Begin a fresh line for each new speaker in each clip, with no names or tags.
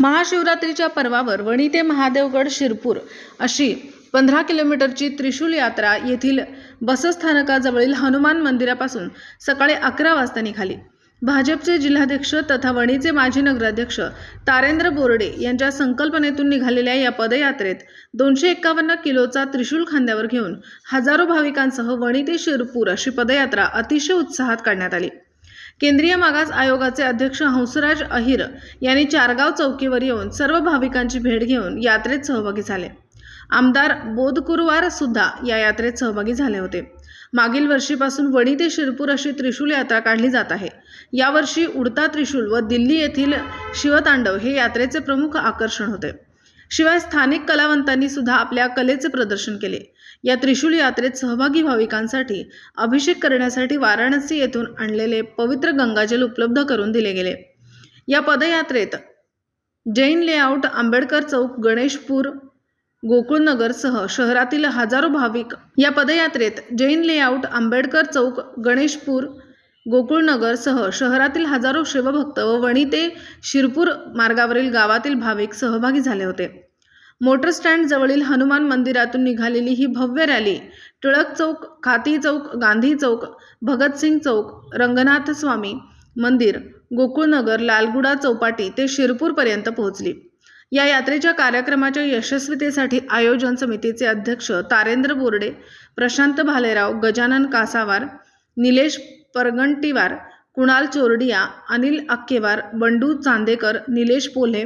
महाशिवरात्रीच्या पर्वावर वणी ते महादेवगड शिरपूर अशी पंधरा किलोमीटरची त्रिशूल यात्रा येथील बसस्थानकाजवळील हनुमान मंदिरापासून सकाळी अकरा वाजता निघाली. भाजपचे जिल्हाध्यक्ष तथा वणीचे माजी नगराध्यक्ष तारेंद्र बोर्डे यांच्या संकल्पनेतून निघालेल्या या पदयात्रेत दोनशे एकावन्न किलोचा त्रिशूल खांद्यावर घेऊन हजारो भाविकांसह वणी ते शिरपूर अशी पदयात्रा अतिशय उत्साहात काढण्यात आली. केंद्रीय मागास आयोगाचे अध्यक्ष हंसराज अहिर यांनी चारगाव चौकीवर येऊन सर्व भाविकांची भेट घेऊन यात्रेत सहभागी झाले. आमदार बोधकुरवार सुद्धा या यात्रेत सहभागी झाले होते. मागील वर्षीपासून वणी ते शिरपूर अशी त्रिशूल यात्रा काढली जात आहे. यावर्षी उडता त्रिशूल व दिल्ली येथील शिवतांडव हे यात्रेचे प्रमुख आकर्षण होते. शिवाय स्थानिक कलावंतांनी सुद्धा आपल्या कलेचे प्रदर्शन केले. या त्रिशूल यात्रेत सहभागी भाविकांसाठी अभिषेक करण्यासाठी वाराणसी येथून आणलेले पवित्र गंगाजल उपलब्ध करून दिले गेले. या पदयात्रेत जैन लेआउट आंबेडकर चौक गणेशपूर गोकुळनगरसह शहरातील हजारो भाविक या पदयात्रेत जैन लेआउट आंबेडकर चौक गणेशपूर गोकुळनगरसह शहरातील हजारो शिवभक्त व वणी ते शिरपूर मार्गावरील गावातील भाविक सहभागी झाले होते. मोटर स्टँडजवळील हनुमान मंदिरातून निघालेली ही भव्य रॅली. टिळक चौक खाती चौक गांधी चौक भगतसिंग चौक रंगनाथ स्वामी मंदिर गोकुळनगर लालगुडा चौपाटी ते शिरपूरपर्यंत पोहोचली. या यात्रेच्या कार्यक्रमाच्या यशस्वीतेसाठी आयोजन समितीचे अध्यक्ष तारेंद्र बोर्डे प्रशांत भालेराव गजानन कासावार निलेश परगंटीवार कुणाल चोरडिया अनिल अक्केवार बंडू चांदेकर निलेश पोल्हे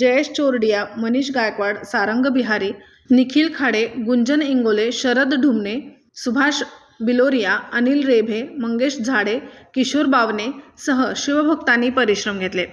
जयेश चोरडिया मनीष गायकवाड सारंग बिहारी निखिल खाडे गुंजन इंगोले शरद ढुमणे सुभाष बिलोरिया अनिल रेभे मंगेश झाडे किशोर बावने सह शिवभक्तांनी परिश्रम घेतले.